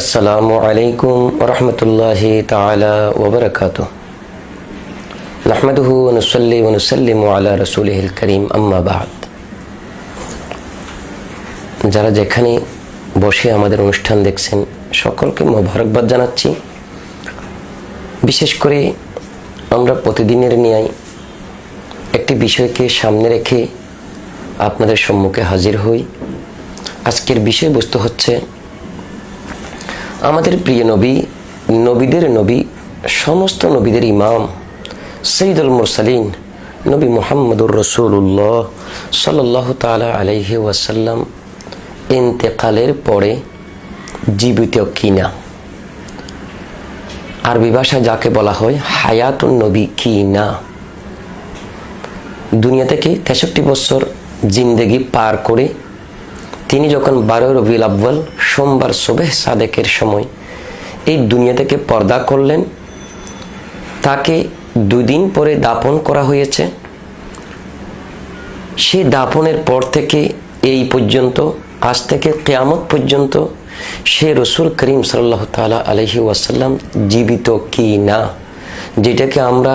আসসালামু আলাইকুম রহমতুল্লাহি তালা ওবরকাত নাহমদহু অনুসল্লি অনুসল্লিম আলা রসুলহিল করিম, আম্মা বাদ। যারা যেখানে বসে আমাদের অনুষ্ঠান দেখছেন, সকলকে মোবারকবাদ জানাচ্ছি। বিশেষ করে আমরা প্রতিদিনের ন্যায় একটি বিষয়কে সামনে রেখে আপনাদের সম্মুখে হাজির হই। আজকের বিষয়বস্তু হচ্ছে আমাদের প্রিয় নবী, নবীদের নবী, সমস্ত নবীদের ইমাম, সঈদুল মুরসালিন, নবী মোহাম্মদুর রসুল্লাহ সাল্লাহ তালা আলহি ওয়াসাল্লাম ইন্তেকালের পরে জীবিত কিনা। আরবি ভাষায় যাকে বলা হয় হায়াতুন নবী কি না দুনিয়া থেকে তেষট্টি বছর জিন্দেগি পার করে তিনি যখন বারো রবিউল আব্বাল সোমবার সোবেহ সাদেকের সময় এই দুনিয়া থেকে পর্দা করলেন, তাকে দুদিন পরে দাপন করা হয়েছে। সে দাপনের পর থেকে এই পর্যন্ত, আজ থেকে কেয়ামত পর্যন্ত সে রসুল করিম সাল্লাহ তালা আলহি ওয়াসাল্লাম জীবিত কি না, যেটাকে আমরা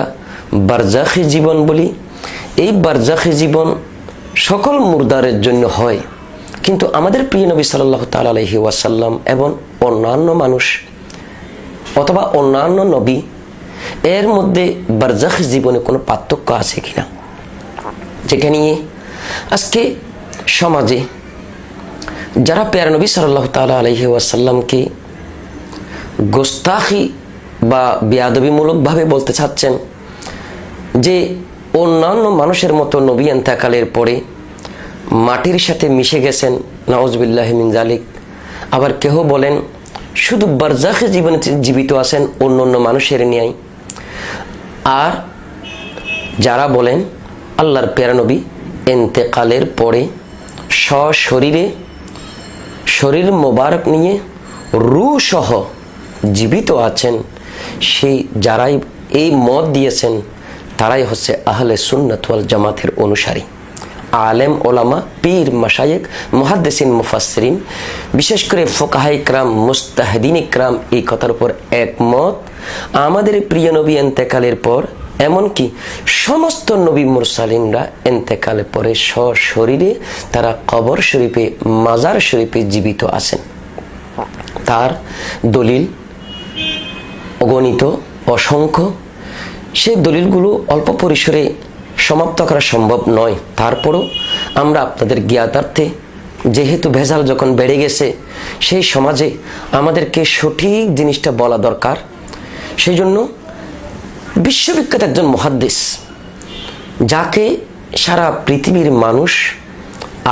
বারজাখি জীবন বলি। এই বারজাখি জীবন সকল মুর্দারের জন্য হয়। কিন্তু আমাদের প্রিয় নবী সাল্লাহ তাল আলহি ওয়াসাল্লাম এবং অন্যান্য মানুষ অথবা অন্যান্য নবী, এর মধ্যে বারজাখ জীবনে কোনো পার্থক্য আছে কিনা? যেটা নিয়ে আজকে সমাজে যারা পেয়ার নবী সাল্লাহ তাল আলহি ওয়াসাল্লামকে গোস্তাখি বা বেয়াদবিমূলকভাবে বলতে চাচ্ছেন যে অন্যান্য মানুষের মতো নবী এন্তাকালের পরে মাটির সাথে মিশে গেছেন নওয়াজবিল্লাহ মিনজালিক আবার কেহ বলেন, শুধু বারজাখে জীবনে জীবিত আছেন অন্য অন্য মানুষের ন্যায়। আর যারা বলেন, আল্লাহর পেরানবী এন্তেকালের পরে সশরীরে শরীর মোবারক নিয়ে রু সহ জীবিত আছেন, সেই যারাই এই মত দিয়েছেন, তারাই হচ্ছে আহলে সুন্নাতওয়াল জামাতের অনুসারী। আলেম, ওলামা, পীর মাসায়েক মহাদ্দেসিন মুফাসরিন বিশেষ করে ফোকাহা ইকরাম, মুস্তাহিদিন ইকরাম এই কথার উপর একমত। আমাদের প্রিয় নবী এন্তেকালের পর, এমনকি সমস্ত নবী মুরসালিনরা এন্তেকালের পরে সশরীরে তারা কবর শরীফে, মাজার শরীফে জীবিত আছেন। তার দলিল অগণিত, অসংখ্য। সেই দলিলগুলো অল্প পরিসরে সমাপ্ত করা সম্ভব নয়। তারপরও আমরা আপনাদের জ্ঞাতার্থে, যেহেতু ভেজাল যখন বেড়ে গেছে, সেই সমাজে আমাদেরকে সঠিক জিনিসটা বলা দরকার। সেই জন্য বিশ্ববিখ্যাত একজন মহাদ্দেশ, যাকে সারা পৃথিবীর মানুষ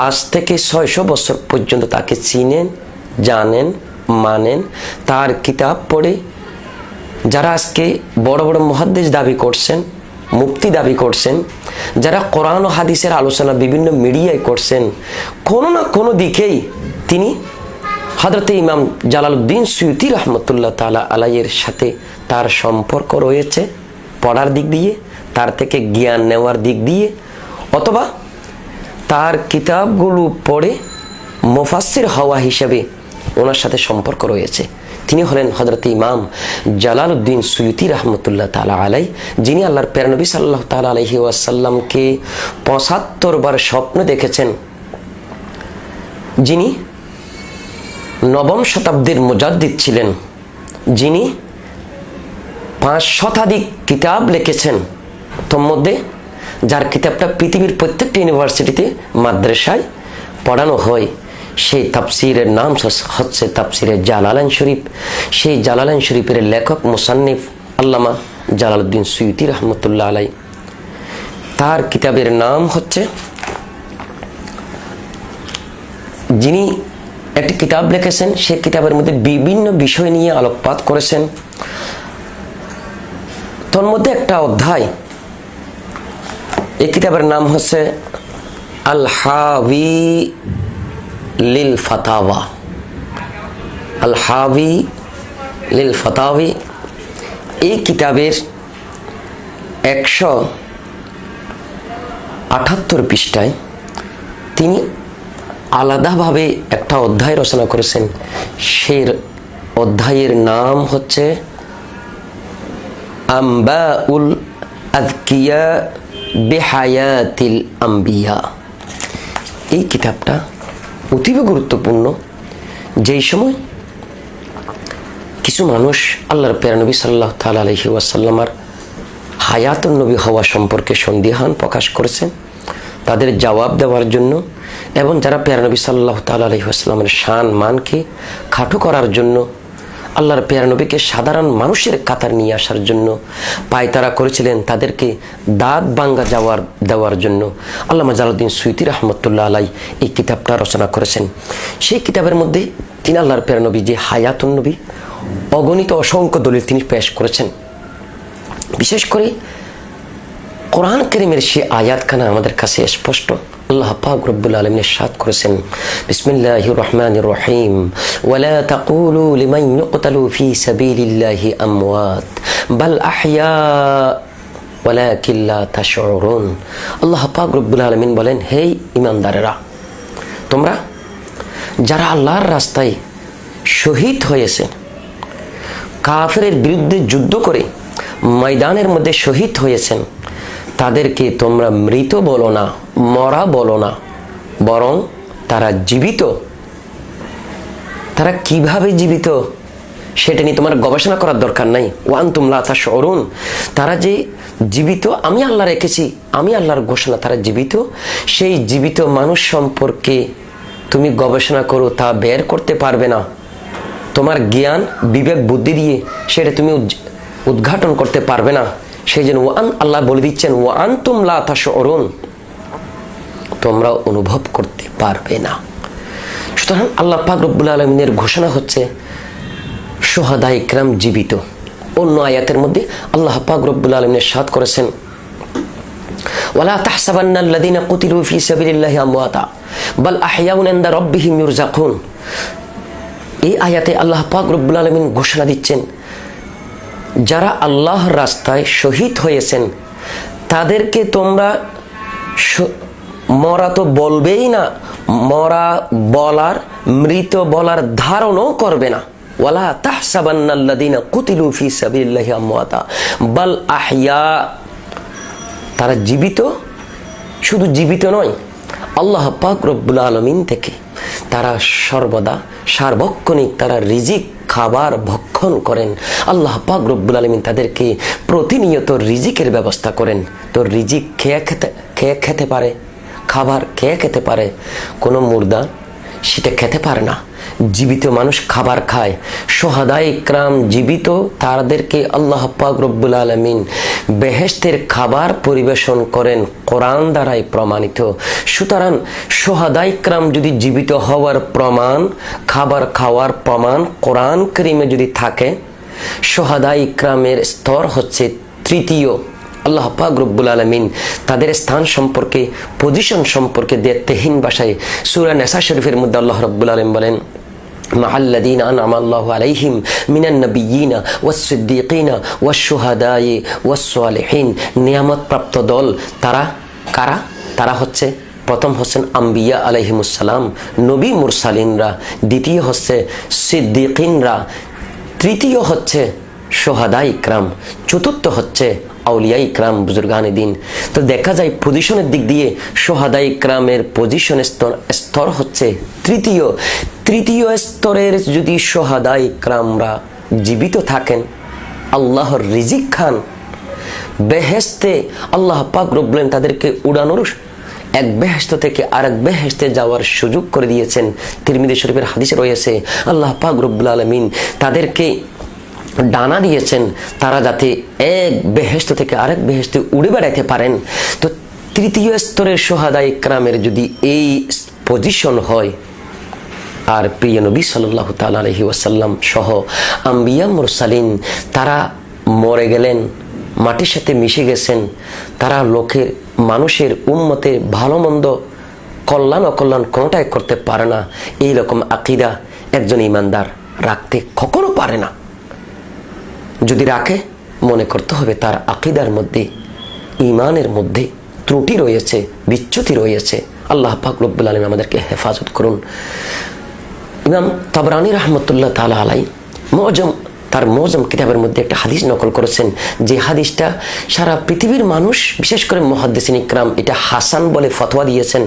আজ থেকে ছয়শো বছর পর্যন্ত তাকে চিনেন, জানেন, মানেন। তার কিতাব পড়ে যারা আজকে বড় বড় মহাদ্দেশ দাবি করছেন মুক্তি দাবি করছেন, যারা কোরআন ও হাদিসের আলোচনা বিভিন্ন মিডিয়ায় করছেন, কোনো না কোনো দিকেই তিনি হজরত ইমাম জালালউদ্দিন সুয়ুতি রহমতুল্লাহ তালা আলাইয়ের সাথে তার সম্পর্ক রয়েছে পড়ার দিক দিয়ে, তার থেকে জ্ঞান নেওয়ার দিক দিয়ে, অথবা তার কিতাবগুলো পড়ে মুফাসির হওয়া হিসেবে ওনার সাথে সম্পর্ক রয়েছে। তিনি হলেন হজরত ইমাম জালাল উদ্দিন সুয়ুতি রহমতুল্লাহ তালা আলাই যিনি আল্লাহর পেরনবী সাল্লাহ তালা আলহি ওয়াসাল্লামকে পঁচাত্তর বার স্বপ্ন দেখেছেন। যিনি নবম শতাব্দীর মুজাদ্দিদ ছিলেন, যিনি পাঁচ শতাধিক কিতাব লিখেছেন তোর মধ্যে যার কিতাবটা পৃথিবীর প্রত্যেকটি ইউনিভার্সিটিতে মাদ্রাসায় পড়ানো হয়। সেই তাফসিরের নাম হচ্ছে তাফসিরের জালালান শরীফ। সেই জালালান শরীফের লেখক, মুসান্নিফ আল্লামা জালালউদ্দিন সুইতি রহমতুল্লাহ আলাই তার কিতাবের নাম হচ্ছে, যিনি একটি কিতাব লিখেছেন, সেই কিতাবের মধ্যে বিভিন্ন বিষয় নিয়ে আলোকপাত করেছেন। তোর মধ্যে একটা অধ্যায়, এই কিতাবের নাম হচ্ছে আল হাবি লিল ফাতাওয়া। আল হাবি লিল ফাতাওয়ি। এই কিতাবের একশো আটাত্তর পৃষ্ঠায় তিনি আলাদাভাবে একটা অধ্যায় রচনা করেছেন। সেই অধ্যায়ের নাম হচ্ছে আম্বা উল আজকিয়া বেহায়াতিল আম্বিয়া। এই কিতাবটা অতীব গুরুত্বপূর্ণ। যেই সময় কিছু মানুষ আল্লাহর পেরানবী সাল্লাহ তাল আলহি ওয়াসাল্লামার হায়াত নবী হওয়া সম্পর্কে সন্দেহান প্রকাশ করেছেন, তাদের জবাব দেওয়ার জন্য এবং যারা পেরানবী সাল্লাহ তাল আলহি আসলামের শান, মানকে খাটো করার জন্য আল্লাহর পেয়ারনবীকে সাধারণ মানুষের কাতার নিয়ে আসার জন্য পায়তারা করেছিলেন তাদেরকে দাঁত বাঙ্গা যাওয়ার, দেওয়ার জন্য। আল্লাহ জালাউদ্দিন সুইতি রহমতুল্লাহ আলাই এই কিতাবটা রচনা করেছেন। সেই কিতাবের মধ্যে তিনি আল্লাহর পেয়ারনবী যে হায়াতুন নবী, অগণিত অসংখ্য দলিল তিনি পেশ করেছেন। বিশেষ করে কোরআন করিমের সে আয়াতখানা আমাদের কাছে স্পষ্ট। আল্লাহ পাক রব্বুল আলমিনের সাত করেছেন বিসমিল্লাহ রহমান রহিম। ওয়ালা তাকুলু লিমান ইউকতালু ফি সাবিলিল্লাহি আমওয়াত। বাল আহইয়া ওয়ালাকিন লা তাশউরুন। আল্লাহ পাক রব্বুল আলমিন বলেন, হে ইমানদারেরা, তোমরা যারা আল্লাহর রাস্তায় শহীদ হয়েছেন, কাফেরের বিরুদ্ধে যুদ্ধ করে ময়দানের মধ্যে শহীদ হয়েছেন তাদেরকে তোমরা মৃত বলো না, মরা বলো না, বরং তারা জীবিত। তারা কীভাবে জীবিত? সেটা নিয়ে তোমার গবেষণা করার দরকার নাই। ওয়ান তুমলা তা অরুণ তারা যে জীবিত, আমি আল্লাহ রেখেছি, আমি আল্লাহর ঘোষণা, তারা জীবিত। সেই জীবিত মানুষ সম্পর্কে তুমি গবেষণা করো, তা বের করতে পারবে না। তোমার জ্ঞান, বিবেক, বুদ্ধি দিয়ে সেটা তুমি উদ্ঘাটন করতে পারবে না। সেই জন্য ওয়ান, আল্লাহ বলে দিচ্ছেন, ওয়ান তুমলা তাস অরুণ তোমরা অনুভব করতে পারবে না। সুতরাং আল্লাহ পাক রব্বুল আলমিনের ঘোষণা হচ্ছে, সোহাদা ইকরাম জীবিত। অন্য আয়াতের মধ্যে আল্লাহ পাক রব্বুল আলমিনের সাদ করেছেন, ওয়ালা তাহসাবান্না আল্লাযীনা কুতিলু ফী সাবিলিল্লাহি আমওয়াতা, বাল আহইয়াউন ইনদা রাব্বিহিম ইরযাকুন এই আয়াতে আল্লাহ পাক রব্বুল আলমিন ঘোষণা দিচ্ছেন যারা আল্লাহর রাস্তায় শহীদ হয়েছেন, তাদেরকে তোমরা মরা তো বলবেই না, মরা বলার, মৃত বলার ধারণও করবে না। ওয়ালা তাহসাবান্নাল্লাযীনা কুতিলু ফী সাবিলিল্লাহি আমওয়াতা। বাল আহইয়া, তারা জীবিত, শুধু জীবিত নয়, আল্লাহ পাক রব্বুল আলমিন থেকে তারা সর্বদা সার্বক্ষণিক তারা রিজিক, খাবার ভক্ষণ করেন। আল্লাহ পাক রব্বুল আলমিন তাদেরকে প্রতিনিয়ত রিজিকের ব্যবস্থা করেন। তো রিজিক খেয়ে খেতে খেয়ে খেতে পারে, খাবার খেয়ে খেতে পারে। কোনো মুর্দা সেটা খেতে পারে না। জীবিত মানুষ খাবার খায়। সোহাদাই ক্রাম জীবিত, তাদেরকে আল্লাহ পাক রব্বুল আলমিন বেহেস্তের খাবার পরিবেশন করেন কোরআন দ্বারাই প্রমাণিত। সুতরাং সোহাদাই ক্রাম যদি জীবিত হওয়ার প্রমাণ, খাবার খাওয়ার প্রমাণ কোরআন করিমে যদি থাকে সোহাদাই ক্রামের স্তর হচ্ছে তৃতীয়। আল্লাহ পাক রব্বুল আলমিন তাদের স্থান সম্পর্কে পজিশন সম্পর্কে দেহীন ভাষায় সুরা নেসা শরীফের মধ্যে আল্লাহ রব্বুল আলম বলেন مع الذين أنعم الله عليهم من النبيين والصديقين والشهداء والصالحين নিয়ামত প্রাপ্ত দল তারা কারা তারা হচ্ছে প্রথম হচ্ছেন আম্বিয়া আলাইহিমুসালাম নবী মুরসালিনরা দ্বিতীয় হচ্ছে সিদ্দিকিনরা তৃতীয় হচ্ছে সোহাদা ইকরাম চতুর্থ হচ্ছে আউলিয়া ইকরাম, বুজুর্গান দিন তো দেখা যায় পজিশনের দিক দিয়ে সোহাদা ইকরামের পজিশন স্তর স্তর হচ্ছে তৃতীয়। তৃতীয় স্তরের যদি সোহাদা ইকরামরা জীবিত থাকেন, আল্লাহর রিজিক খান বেহেস্তে আল্লাহ পাক রব্লেন তাদেরকে উড়ানোর এক বেহেস্ত থেকে আরেক বেহেস্তে যাওয়ার সুযোগ করে দিয়েছেন। তিরমিদি শরীফের হাদিসে রয়েছে, আল্লাহ পাক রব্বুল আলমিন তাদেরকে ডানা দিয়েছেন, তারা যাতে এক বেহেস্ত থেকে আরেক বেহেস্তে উড়ে বেড়াইতে পারেন। তো তৃতীয় স্তরের সোহাদাই ক্রামের যদি এই পজিশন হয়, আর প্রিয় নবী সাল্লাহ তাল ওয়াসাল্লাম সহ আম্বিয়া মুরসালিন, তারা মরে গেলেন, মাটির সাথে মিশে গেছেন, তারা লোকের মানুষের উন্মতের ভালো মন্দ, কল্যাণ অকল্যাণ কোনোটাই করতে পারে না। এই রকম আকিদা একজন ইমানদার রাখতে কখনো পারে না। যদি রাখে, মনে করতে হবে তার আকিদার মধ্যে ইমানের মধ্যে ত্রুটি রয়েছে, বিচ্যুতি রয়েছে। আল্লাহ পাক রব্বুল আলম আমাদেরকে হেফাজত করুন। ইমাম তাবরানি রহমতুল্লাহ তালা আলাই মজম, তার মজম কিতাবের মধ্যে একটা হাদিস নকল করেছেন, যে হাদিসটা সারা পৃথিবীর মানুষ, বিশেষ করে মহাদ্দেসিন ইকরাম, এটা হাসান বলে ফতোয়া দিয়েছেন।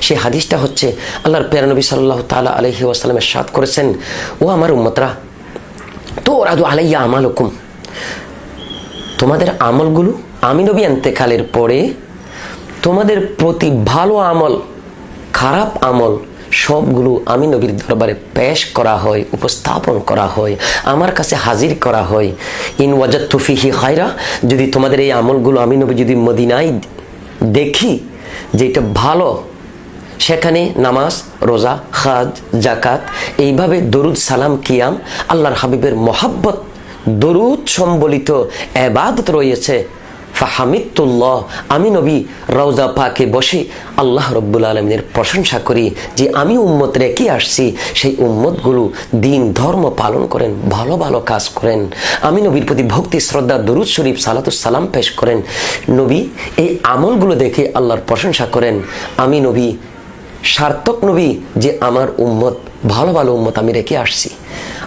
সেই হাদিসটা হচ্ছে, আল্লাহর পেয়ারনবী সাল্লাহ তালা আলহি ওয়াসালামের সাদ করেছেন, ও আমার উম্মতরা তো রাদু আলাইয়া আমাল হুকুম তোমাদের আমলগুলো আমি নবী এন্তেকালের পরে তোমাদের প্রতি ভালো আমল, খারাপ আমল, সবগুলো আমি নবীর দরবারে পেশ করা হয়, উপস্থাপন করা হয়, আমার কাছে হাজির করা হয়। ইন ওয়াজাত তুফিহি খায়রা, যদি তোমাদের এই আমলগুলো আমি নবী যদি মদিনায় দেখি যে এটা ভালো সেখানে নামাজ, রোজা, খাদ জাকাত এইভাবে দরুদ, সালাম, কিয়াম, আল্লাহর হাবিবের মহাব্বত, দরুদ সম্বলিত এবাদত রয়েছে। ফাহামিদুল্লাহ আমি নবী, রওজা পাকে বসে আল্লাহ রব্বুল আলমিনের প্রশংসা করি যে আমি উম্মত রেখে আসছি, সেই উম্মতগুলো দিন, ধর্ম পালন করেন, ভালো ভালো কাজ করেন। আমি নবীর প্রতি ভক্তি, শ্রদ্ধা, দরুদ শরীফ সালাম পেশ করেন। নবী, এই আমলগুলো দেখে আল্লাহর প্রশংসা করেন। আমি নবী সার্থক নবী যে আমার উম্মত, ভালো ভালো উম্মত আমি রেখে আসছি।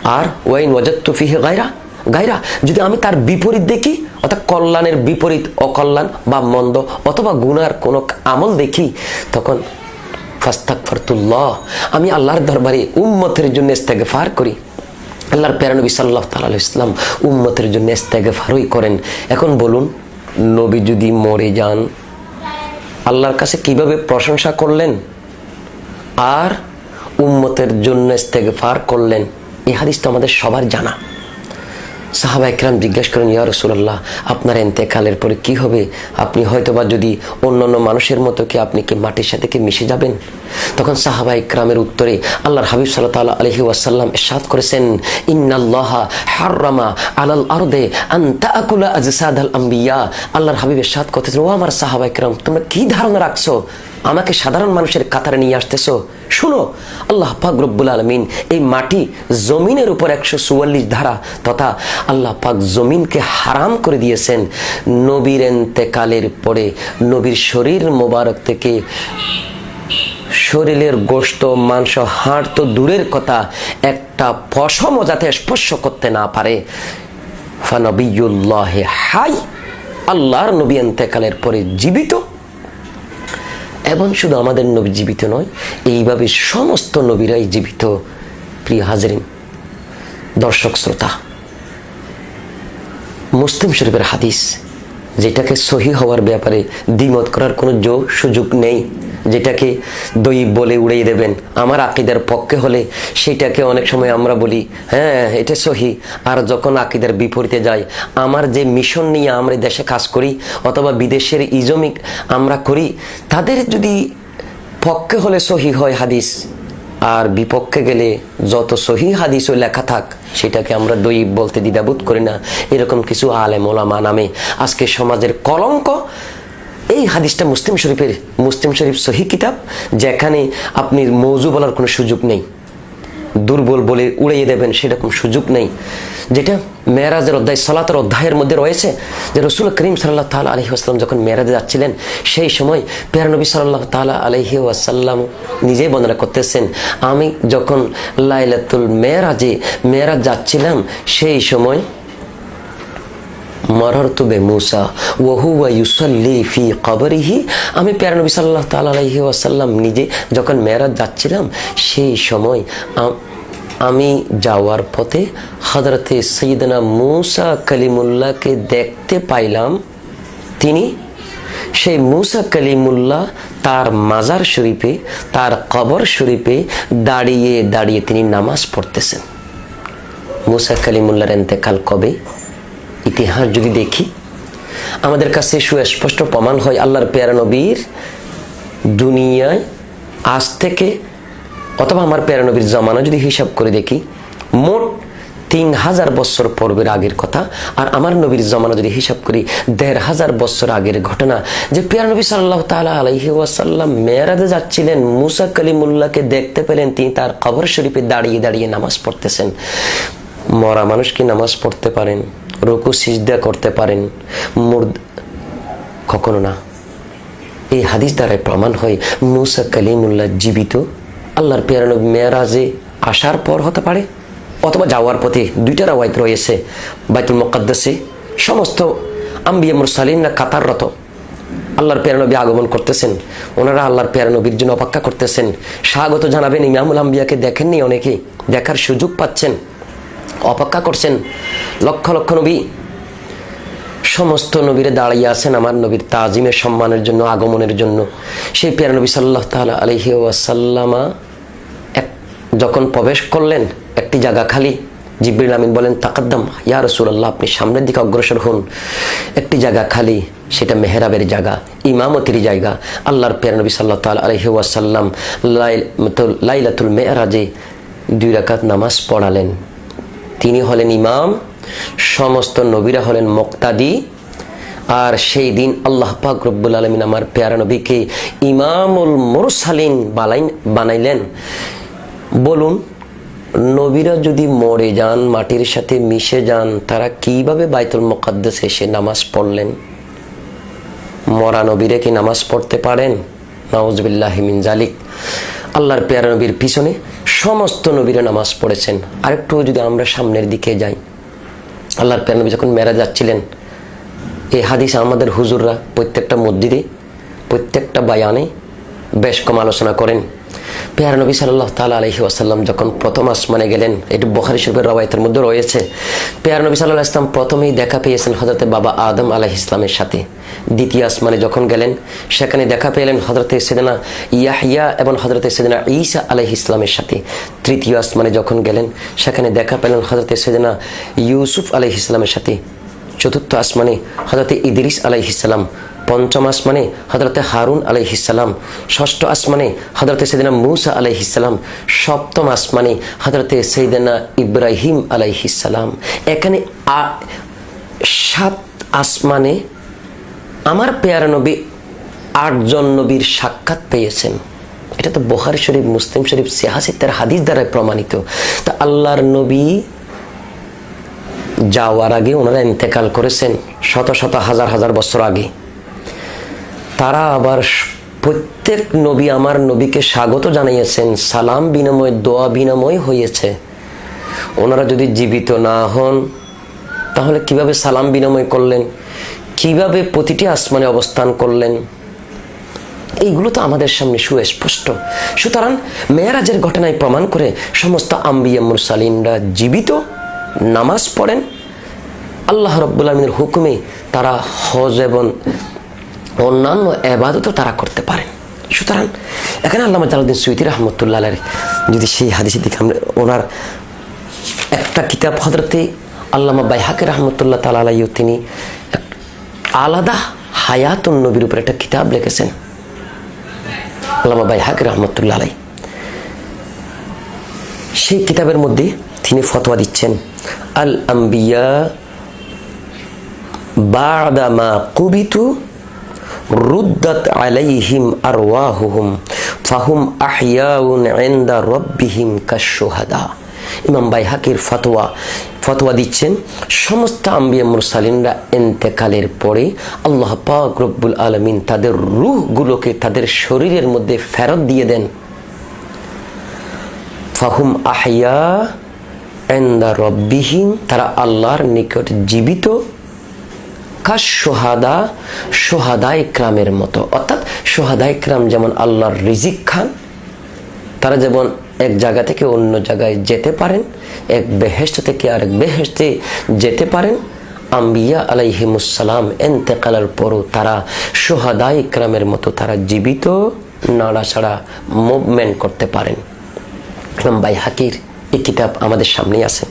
আর ওয়াইন ওয়াজাত্তু ফিহে গায়রা গায়রা, যদি আমি তার বিপরীত দেখি, অর্থাৎ কল্যাণের বিপরীত অকল্যাণ বা মন্দ অথবা গুনার কোনো আমল দেখি, তখন ফাস্তাকফারতুল্লাহ আমি আল্লাহর দরবারে উম্মতের জন্য ইস্তেগফার করি। আল্লাহর প্যারানবী সাল্লাহ তাল্লাহ ইসলাম উম্মতের জন্য ইস্তেগফারই করেন। এখন বলুন, নবী যদি মরে যান, আল্লাহর কাছে কীভাবে প্রশংসা করলেন? আর উম্মতের জন্য ইস্তেগফার করলেন। এই হাদিস তো আমাদের সবার জানা। সাহাবা একরাম জিজ্ঞেস করেন, ইয়া রসুল্লাহ আপনার এন্তেকালের পরে কি হবে? আপনি হয়তোবা যদি অন্যান্য মানুষের মতো কি আপনি কি মাটির সাথে কি মিশে যাবেন? তখন সাহাবা ইকরামের উত্তরে আল্লাহর হাবিব সাল্লাহ আলহি ওয়াসাল্লাম এরশাদ করেছেন, ইন্নাল্লাহ হাররামা আলাল আরদে আন্তা আকুলা আজসাদ আল আম্বিয়া। আল্লাহর হাবিব এরশাদ করতেছেন, ও আমার সাহাবা ইকরাম তোমরা কি ধারণা রাখছো? আমাকে সাধারণ মানুষের কাতারে নিয়ে আসতেছ? শুনো, আল্লাহ পাক রব্বুল আলমিন এই মাটি জমিনের উপর একশো চুয়াল্লিশ ধারা তথা আল্লাহ পাক জমিনকে হারাম করে দিয়েছেন। নবীর এন্তেকালের পরে নবীর শরীর মোবারক থেকে শরীরের গোস্ত মাংস, হাড় তো দূরের কথা, একটা পশমও যাতে স্পর্শ করতে না পারে। ফানবিউল্লাহে হাই, আল্লাহর নবী এন্তেকালের পরে জীবিত এবং শুধু আমাদের নবী জীবিত নয়, এইভাবে সমস্ত নবীরাই জীবিত, প্রিয় হাজরিন, দর্শক শ্রোতা। মুসলিম শরীফের হাদিস, যেটাকে সহি হওয়ার ব্যাপারে দ্বিমত করার কোনো যোগ সুযোগ নেই। যেটাকে দই বলে উড়িয়ে দেবেন। আমার আকিদার পক্ষে হলে সেটাকে অনেক সময় আমরা বলি হ্যাঁ এটা সহি। আর যখন আকিদার বিপরীতে যাই, আমার যে মিশন নিয়ে আমরা দেশে কাজ করি অথবা বিদেশের ইজমিক আমরা করি, তাদের যদি পক্ষে হলে সহি হয় হাদিস, আর বিপক্ষে গেলে যত সহি হাদিসও লেখা থাক, সেটাকে আমরা দই বলতে দ্বিধাবোধ করি না। এরকম কিছু আলেম ওলামা নামে আজকে সমাজের কলঙ্ক এই হাদিসটা মুসলিম শরীফের, মুসলিম শরীফ সহি কিতাব, যেখানে আপনি মৌজু বলার কোনো সুযোগ নেই। দুর্বল বলে উড়িয়ে দেবেন সেরকম সুযোগ নেই। যেটা মেয়েরাজের অধ্যায়, সালাতের অধ্যায়ের মধ্যে রয়েছে যে রসুল করিম সাল্লাহ তাল আলহি আসসালাম যখন মেয়েরাজে যাচ্ছিলেন, সেই সময় পেয়ারনবী সাল্লাহ তালা আলহি আসাল্লাম নিজেই বর্ণনা করতেছেন, আমি যখন লাইলাতুল মেয়েরাজে, মেয়েরাজ যাচ্ছিলাম, সেই সময় মররতু বে মুসা, ওহুয়া ইউসাল্লি ফি কবরিহি। আমি প্যারা নবী সাল্লাহ তালাহি ওয়াসাল্লাম নিজে যখন মেয়েরাজ যাচ্ছিলাম, সেই সময় আমি যাওয়ার পথে হজরতে সৈয়দনা মুসা কালিমুল্লাহকে দেখতে পাইলাম। তিনি, সেই মুসা কালিমুল্লাহ তার মাজার শরীফে, তার কবর শরীফে দাঁড়িয়ে দাঁড়িয়ে তিনি নামাজ পড়তেছেন। মুসা কালিমুল্লার এন্তেকাল কবে? ইতিহাস যদি দেখি, আমাদের কাছে সুস্পষ্ট প্রমাণ হয় আল্লাহর পেয়ারা নবীর দুনিয়ায় আজ থেকে, অথবা আমার পেয়ারা নবীর জমানা যদি হিসাব করে দেখি, মোট তিন হাজার বছর পর্বের আগের কথা, আর আমার নবীর জমানা যদি হিসাব করি, দেড় হাজার বছর আগের ঘটনা, যে পেয়ারা নবী সাল্লাহ তালা আলহি ওয়াসাল্লাম মেয়েরাজে যাচ্ছিলেন, মুসা কালিমুল্লাহকে দেখতে পেলেন, তিনি তার কবর শরীফে দাঁড়িয়ে দাঁড়িয়ে নামাজ পড়তেছেন। মরা মানুষ কি নামাজ পড়তে পারেন? রুকু সিজদা করতে পারেন। মুর্দ কখনো না। এই হাদিস দ্বারাই প্রমাণ হয়, মুসা কালিমুল্লাহ জীবিত। আল্লাহর পেয়ারানব মেয়ারাজে আসার পর হতে পারে, অথবা যাওয়ার পথে দুইটা রাওয়ায়ত রয়েছে, বাইতুল মোকাদ্দাসে। সমস্ত আম্বিয়া মুরসালিনরা কাতাররত। আল্লাহর পেয়ারানবী আগমন করতেছেন, ওনারা আল্লাহর পেয়ারানবীর জন্য অপেক্ষা করতেছেন। স্বাগত জানাবেন ইমামুল আম্বিয়াকে, দেখেননি অনেকে দেখার সুযোগ পাচ্ছেন। অপেক্ষা করছেন। লক্ষ লক্ষ নবী। সমস্ত নবীরে দাঁড়িয়ে আছেন আমার নবীর তাজিমের সম্মানের জন্য, আগমনের জন্য। সেই পেয়ারা নবী সাল্লাহ তালা আলহি ওয়াসাল্লামা এক যখন প্রবেশ করলেন একটি জায়গা খালি, জিব্রিল আমিন বলেন, তাকাদ্দাম, ইয়া রসুল্লাহ আপনি সামনের দিকে অগ্রসর হন। একটি জায়গা খালি, সেটা মেহরাবের জায়গা, ইমামতির জায়গা। আল্লাহর পেয়ার নবী সাল্লাহ তাল আলহি ওয়াসাল্লাম লাইলাতুল মেহরাজে দুই রাকাত নামাজ পড়ালেন। তিনি হলেন ইমাম, সমস্ত নবীরা হলেন মুক্তাদি, আর সেই দিন আল্লাহ পাক রব্বুল আলমিন আমার পেয়ারা নবীকে ইমামুল মুরসালিন বালাইন বানাইলেন। বলুন, নবীরা যদি মরে যান, মাটির সাথে মিশে যান, তারা কীভাবে বাইতুল মোকাদ্দাস এসে নামাজ পড়লেন? মরা নবীরা কি নামাজ পড়তে পারেন? নওয়াজবিল্লাহ মিন জালিক। আল্লাহর পেয়ারা নবীর পিছনে সমস্ত নবীরা নামাজ পড়েছেন। আরেকটু যদি আমরা সামনের দিকে যাই। আল্লাহর নবী যখন মেরা যাচ্ছিলেন, এই হাদিস আমাদের হুজুররা প্রত্যেকটা মসজিদে, প্রত্যেকটা বায়ানে বেশ কম আলোচনা করেন। পেয়ারা নবী সাল্লাহ তালা আলহি আসাল্লাম যখন প্রথম আসমানে গেলেন, এটি বখারি শরীফের রবায়তের মধ্যে রয়েছে। পেয়ারা নবী সাল্লাহ ইসলাম প্রথমেই দেখা পেয়েছেন হজরতে বাবা আদম আলাহ ইসলামের সাথে। দ্বিতীয় আসমানে যখন গেলেন, সেখানে দেখা পেলেন হজরতে সেদিনা ইয়াহিয়া এবং হজরতে সেদিনা ঈসা আলাহ ইসলামের সাথে। তৃতীয় আসমানে যখন গেলেন, সেখানে দেখা পেলেন হজরতে সেদিনা ইউসুফ আলাহ ইসলামের সাথে। চতুর্থ আসমানে হজরতে ইদরিস আলাইহিসাল্লাম পঞ্চম আসমানে হজরতে হারুন আলাইহিসাল্লাম ষষ্ঠ আসমানে হজরতে সেদিনা মুসা আলাইহিসাল্লাম সপ্তম আসমানে হজরতে সৈদিনা ইব্রাহিম আলাইহিসাল্লাম এখানে সাত আসমানে আমার পেয়ারা নবী আটজন নবীর সাক্ষাৎ পেয়েছেন। এটা তো বোহারি শরীফ, মুসলিম শরীফ সিয়াসিতের হাদিস দ্বারা প্রমাণিত। তা আল্লাহর নবী যাওয়ার আগে ওনারা ইন্তেকাল করেছেন শত শত, হাজার হাজার বছর আগে। তারা আবার প্রত্যেক নবী আমার নবীকে স্বাগত জানিয়েছেন, সালাম বিনিময়, দোয়া বিনিময় হয়েছে। ওনারা যদি জীবিত না হন, তাহলে কীভাবে সালাম বিনিময় করলেন? কীভাবে প্রতিটি আসমানে অবস্থান করলেন? এইগুলো তো আমাদের সামনে সুস্পষ্ট। সুতরাং মেয়েরাজের ঘটনায় প্রমাণ করে সমস্ত আম্বিয়া মুরসালিনরা জীবিত, নামাজ পড়েন। আল্লাহ রব্বুল আলমিনের হুকুমে তারা হজ এবং অন্যান্য এবাদতও তারা করতে পারেন। সুতরাং এখানে আল্লামা জালাউদ্দিন সুইতি রহমতুল্লাহ যদি সেই হাদিসের দিকে আমরা ওনার একটা কিতাব হজরতে আল্লামা বাইহাকে রহমতুল্লাহ তালা আলাইও তিনি আলাদা হায়াতুন নবীর উপর একটা কিতাব লিখেছেন। আল্লামা বাইহাক রহমতুল্লাহ আলাই সেই কিতাবের মধ্যে তিনি ফতোয়া দিচ্ছেন আল আম্বিয়া বাদামা কুবিতু রুদ্দাত আলাইহিম আরওয়াহুহুম, ফাহুম আহইয়াউন ইনদা রব্বিহিম কাশুহাদা ইমাম বাইহাকির ফতোয়া ফতোয়া দিচ্ছেন, সমস্ত আম্বিয়া মুরসালিনরা এন্তেকালের পরে আল্লাহ পাক রব্বুল আলমিন তাদের রুহগুলোকে তাদের শরীরের মধ্যে ফেরত দিয়ে দেন। ফাহুম আহিয়া এন্দা রব্বিহীন তারা আল্লাহর নিকট জীবিত কাজ সোহাদা সোহাদা ইকরামের মতো। অর্থাৎ সোহাদা ইকরাম যেমন আল্লাহর রিজিক খান, তারা যেমন এক জায়গা থেকে অন্য জায়গায় যেতে পারেন, এক বেহেস্ত থেকে আরেক বেহেস্তে যেতে পারেন, আম্বিয়া আলাইহিমুসালাম এন্তেকালের পরও তারা সোহাদা ইকরামের মতো তারা জীবিত নাড়াছাড়া মুভমেন্ট করতে পারেন। ইমাম বাই হাকির এই কিতাব আমাদের সামনেই আছে।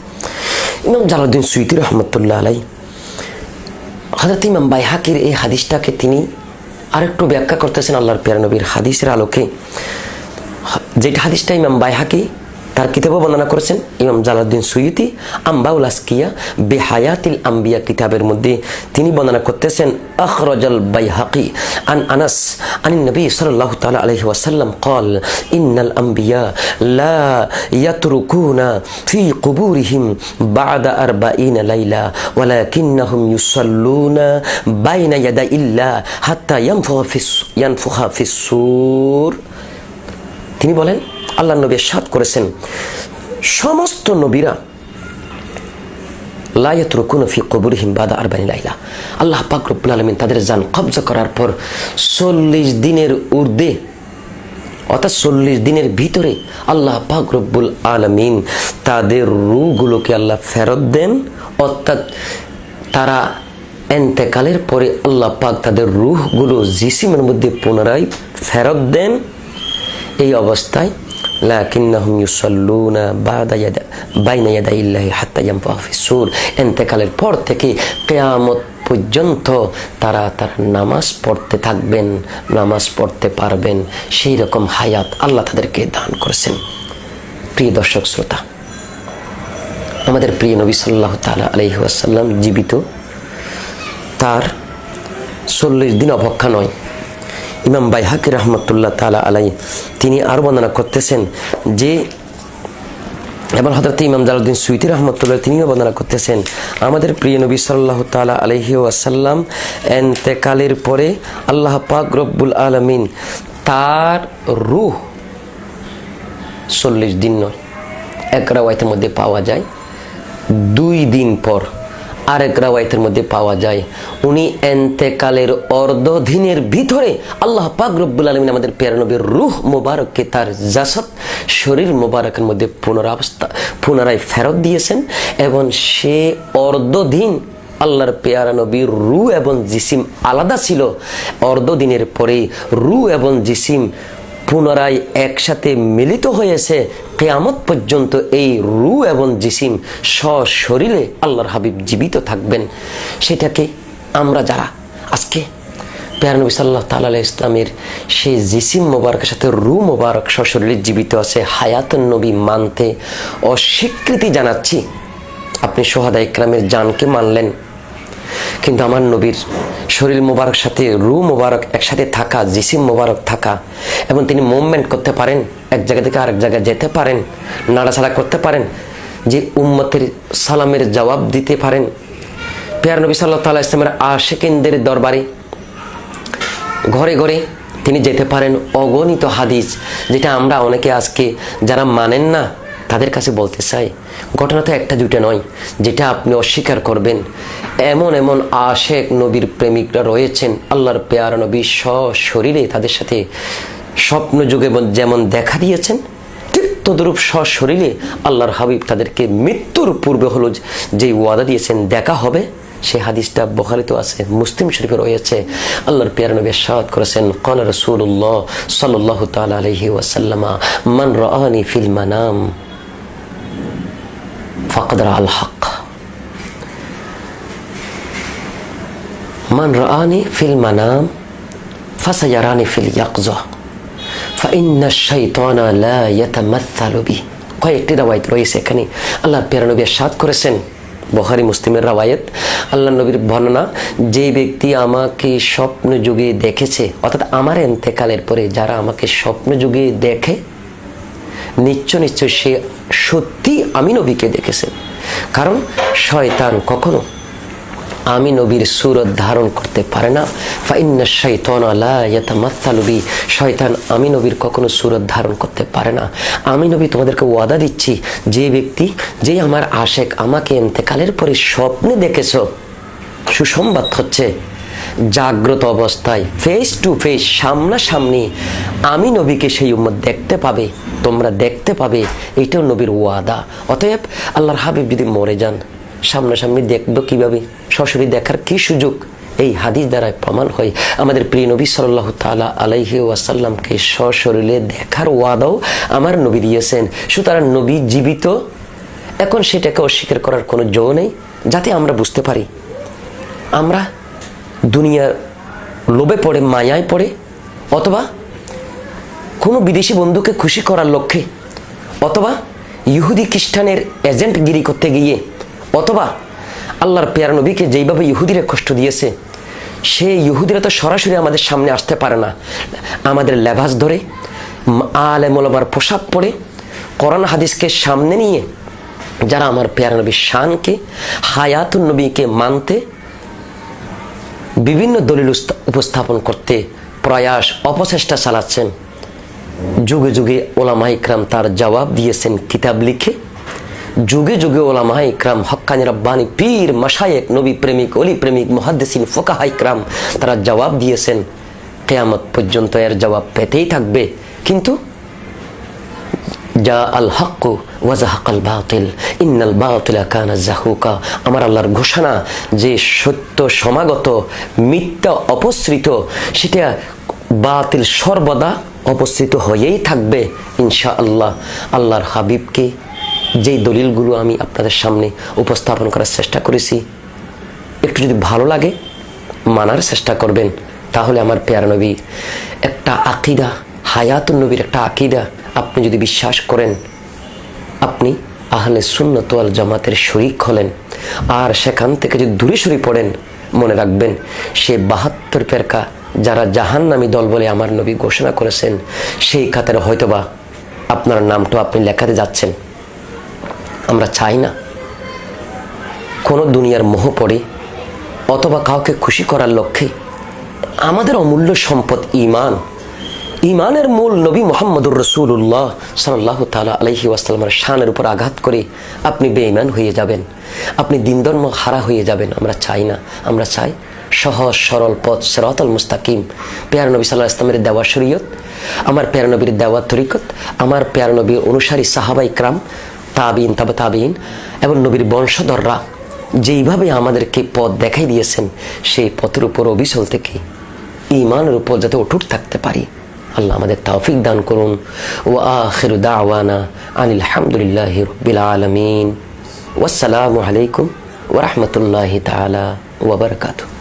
ইমাম জালাউদ্দিন সুইতি রহমতুল্লাহ আলাই হজরত ইমাম বাই হাকির এই হাদিসটাকে তিনি আরেকটু ব্যাখ্যা করতেছেন আল্লাহর পেয়ার নবীর হাদিসের আলোকে। যেটা হাদিসটা ইমাম বাইহাকি তার কিতাবও বর্ণনা করেছেন ইমাম জালাউদ্দিন সুইতি আম্বাউল আসকিয়া বেহায়াতিল আম্বিয়া কিতাবের মধ্যে তিনি বর্ণনা করতেছেন, আখরজল বাই হাকি আন আনাস আনি নবী সাল্লাহ তালা আলহি ওয়াসাল্লাম কল ইন্নাল আম্বিয়া লা ইয়াতরুকুনা ফি কুবুরিহিম বাদা আর বা ইন লাইলা ওয়ালা ওয়ালাকিন্নাহুম ইউসাল্লুনা বাইনা ইয়াদা ইল্লা হাত্তা ইয়ানফুহা ফিস ইয়ানফুহা ফিসুর তিনি বলেন আল্লাহ নবী সাত করেছেন। সমস্ত নবীরা লায়াত রকুন ফি কবুরহিম বাদা আরবানি লাইলা। আল্লাহ পাক আলমিন তাদের যান কবজা করার পর চল্লিশ দিনের ঊর্ধ্বে, অর্থাৎ চল্লিশ দিনের ভিতরে আল্লাহ পাক রব্বুল আলমিন তাদের রুগুলোকে আল্লাহ ফেরত দেন। অর্থাৎ তারা এন্তেকালের পরে আল্লাহ পাক তাদের রুহগুলো জিসিমের মধ্যে পুনরায় ফেরত দেন। এই অবস্থায় লাকিন্নাহুম ইউসাল্লুনা বাদা ইয়াদা, বাইনা ইয়াদাইল্লাহি হাত্তা ইয়ানফাখা ফিস-সূর এন্তেকালের পর থেকে কিয়ামত পর্যন্ত তারা তার নামাজ পড়তে থাকবেন, নামাজ পড়তে পারবেন। সেই রকম হায়াত আল্লাহ তাদেরকে দান করেছেন। প্রিয় দর্শক শ্রোতা, আমাদের প্রিয় নবী সাল্লাহ তালা আলহি আসাল্লাম জীবিত। তার চল্লিশ দিন অপেক্ষা নয়। ইমাম বাইহাকি রহমতুল্লাহ তালা আলাই তিনি আরও বর্ণনা করতেছেন যে এবং হজরত ইমাম জালুদ্দিন সুইতি রহমতুল্লাহ তিনিও বর্ণনা করতেছেন, আমাদের প্রিয় নবী সাল্লাহ তালা আলহি আসাল্লাম এন্তেকালের পরে আল্লাহ পাক রব্বুল আলমিন তার রুহ চল্লিশ দিন নয়, এক রাওয়ায়তের মধ্যে পাওয়া যায়, দুই দিন পর। আরেক রাওয়ায়তের মধ্যে পাওয়া যায়, উনি এন্তেকালের অর্ধদিনের ভিতরে আল্লাহ পাক রব্বুল আলমিন আমাদের পেয়ারনবীর রুহ মোবারককে তার জাসদ, শরীর মোবারকের মধ্যে পুনরাবস্থা, পুনরায় ফেরত দিয়েছেন এবং সে অর্ধদিন আল্লাহর পেয়ারা নবীর রু এবং জিসিম আলাদা ছিল। অর্ধদিনের পরে রু এবং জিসিম পুনরায় একসাথে মিলিত হয়েছে কেয়ামত পর্যন্ত এই রু এবং জিসিম সশরীরে আল্লাহর হাবিব জীবিত থাকবেন। সেটাকে আমরা যারা আজকে পেয়ারনবী সাল্লাহ তাল্লাহ ইসলামের সেই জিসিম মোবারকের সাথে রু মোবারক সশরীরে জীবিত আছে, হায়াতুন নবী মানতে অস্বীকৃতি জানাচ্ছি। আপনি সোহাদা ইকরামের জানকে মানলেন। কিন্তু আমার নবীর শরীর মোবারক সাথে রু মোবারক একসাথে থাকা, জিসিম মোবারক থাকা, এবং তিনি মুভমেন্ট করতে পারেন, এক জায়গা থেকে আরেক জায়গায় যেতে পারেন, নাড়াচাড়া করতে পারেন, যে উম্মতের সালামের জবাব দিতে পারেন। পেয়ার নবী সাল্লাহ তাল্লাহ ইসলামের আশেকিনদের দরবারে ঘরে ঘরে তিনি যেতে পারেন অগণিত হাদিস, যেটা আমরা অনেকে আজকে যারা মানেন না তাদের কাছে বলতে চাই, ঘটনা তো একটা দুইটা নয়, যেটা আপনি অস্বীকার করবেন। এমন এমন আশেক নবীর প্রেমিকরা রয়েছেন, আল্লাহর পেয়ারা নবী সশরীরে তাদের সাথে স্বপ্ন যুগে যেমন দেখা দিয়েছেন তদরূপ সশরীরে আল্লাহর হাবিব তাদেরকে মৃত্যুর পূর্বে হলো যে ওয়াদা দিয়েছেন, দেখা হবে। সেই হাদিসটা বখারিত আছে, মুসলিম শরীফে রয়েছে। আল্লাহর পেয়ারা নবী সাদ করেছেন কল রসুল্লাহ সাল্লাহ তালা আলহি ওয়াসাল্লামা, মান রানি ফিল মানাম। ফাকদার আল হক মান রানি ফিল মানাম ফাসায়ারানি ফিল ইয়াকজা ফাইন্না শাইতানা লা ইয়াতামাসালু বি কয়েকটি রাওয়ায়ত রয়েছে এখানে। আল্লাহ পেরানবী সাদ করেছেন। বহারি মুসলিমের রাওয়ায়ত। আল্লাহ নবীর বর্ণনা যে ব্যক্তি আমাকে স্বপ্ন যুগে দেখেছে, অর্থাৎ আমার এন্তেকালের পরে যারা আমাকে স্বপ্ন যুগে দেখে নিশ্চয় নিশ্চয় সে সত্যি আমি নবীকে দেখেছে। কারণ শয়তান কখনো আমি নবীর সুরত ধারণ করতে পারে না। ফাইন্না শৈতন আলাবি শয়তান আমি নবীর কখনো সুরত ধারণ করতে পারে না। আমি নবী তোমাদেরকে ওয়াদা দিচ্ছি, যে ব্যক্তি, যে আমার আশেক, আমাকে এন্তেকালের পরে স্বপ্নে দেখেছ, সুসংবাদ হচ্ছে জাগ্রত অবস্থায় ফেস টু ফেস সামনাসামনি আমি নবীকে সেই উম্মত দেখতে পাবে, তোমরা দেখতে পাবে, এটাও নবীর ওয়াদা। অতএব আল্লাহর হাবিব যদি মরে যান, সামনাসামনি দেখব কীভাবে? সরাসরি দেখার কি সুযোগ? এই হাদিস দ্বারাই প্রমাণ হয়, আমাদের প্রিয় নবী সাল্লাহ তালা আলাইহি ওয়াসাল্লামকে সশরীরে দেখার ওয়াদাও আমার নবী দিয়েছেন। সুতরাং নবী জীবিত, এখন সেটাকে অস্বীকার করার কোনো জো নেই, যাতে আমরা বুঝতে পারি। আমরা দুনিয়ার লোভে পড়ে, মায়ায় পড়ে, অথবা কোনো বিদেশি বন্ধুকে খুশি করার লক্ষ্যে, অথবা ইহুদি খ্রিস্টানের এজেন্টগিরি করতে গিয়ে, অথবা আল্লাহর পেয়ার নবীকে যেইভাবে ইহুদিরা কষ্ট দিয়েছে, সে ইহুদিরা তো সরাসরি আমাদের সামনে আসতে পারে না। আমাদের লেবাস ধরে আলে মোলামার পোশাক পরে করোন হাদিসকে সামনে নিয়ে, যারা আমার পেয়ার নবীর শানকে, হায়াতুন নবীকে মানতে বিভিন্ন দলিল উপস্থাপন করতে প্রয়াস, অপচেষ্টা চালাচ্ছেন। যুগে যুগে ওলামা ইকরাম তার জবাব দিয়েছেন কিতাব লিখে। যুগে যুগে ওলামা ইকরাম হক্কানি রব্বানি পীর মাসায়েক নবী প্রেমিক, অলি প্রেমিক, মহাদ্দেসিন, ফোকাহা ইকরাম তারা জবাব দিয়েছেন। কেয়ামত পর্যন্ত এর জবাব পেতেই থাকবে। কিন্তু যা আল আমার আল্লাহর ঘোষণা যে সত্য সমাগত, মিথ্যা অপসৃত, সেটা বাতিল সর্বদা অপসৃত হয়েই থাকবে ইনশা আল্লাহ আল্লাহর হাবিবকে যেই দলিলগুলো আমি আপনাদের সামনে উপস্থাপন করার চেষ্টা করেছি, একটু যদি ভালো লাগে মানার চেষ্টা করবেন, তাহলে আমার পেয়ারা নবী, একটা আকিদা, হায়াতুন নবীর একটা আকিদা আপনি যদি বিশ্বাস করেন, আপনি আহলে সুন্নত ওয়াল জামাতের শরিক হলেন। আর সেখান থেকে যদি দূরে সরে পড়েন, মনে রাখবেন, সে বাহাত্তর ফেরকা যারা জাহান জাহান্নামী দল বলে আমার নবী ঘোষণা করেছেন, সেই খাতারে হয়তোবা আপনার নামটা আপনি লেখাতে যাচ্ছেন। আমরা চাই না কোনো দুনিয়ার মোহ পড়ে অথবা কাউকে খুশি করার লক্ষ্যে। আমাদের অমূল্য সম্পদ ইমান। ইমানের মূল নবী মোহাম্মদুর রসুল্লাহ সাল্লাহ তালা আলহি ওয়াসালামের শানের উপর আঘাত করে আপনি বেঈমান হয়ে যাবেন। আপনি দিনধর্ম হারা হয়ে যাবেন। আমরা চাই না। আমরা চাই সহজ, সরল পথ, সেরাতল মুস্তাকিম। পেয়ার নবী সাল্লাহ ইসলামের দেওয়া শরীয়ত, আমার পেয়ার নবীর দেওয়া তরিকত, আমার পেয়ার নবীর অনুসারী সাহাবাই ক্রাম, তাবিন, তাবা তাবিন এবং নবীর বংশধররা যেইভাবে আমাদেরকে পথ দেখাই দিয়েছেন, সেই পথের উপর অবিচল থেকে ইমানের উপর যাতে অটুট থাকতে পারি। আল্লাহ আমাদের তৌফিক দান করুন। ও আখিরু দাওয়ানা আনিল হামদুলিল্লাহি রব্বিল আলামিন। ওয়াসসালামু আলাইকুম ওয়া রাহমাতুল্লাহি তাআলা ওয়া বারাকাতুহু।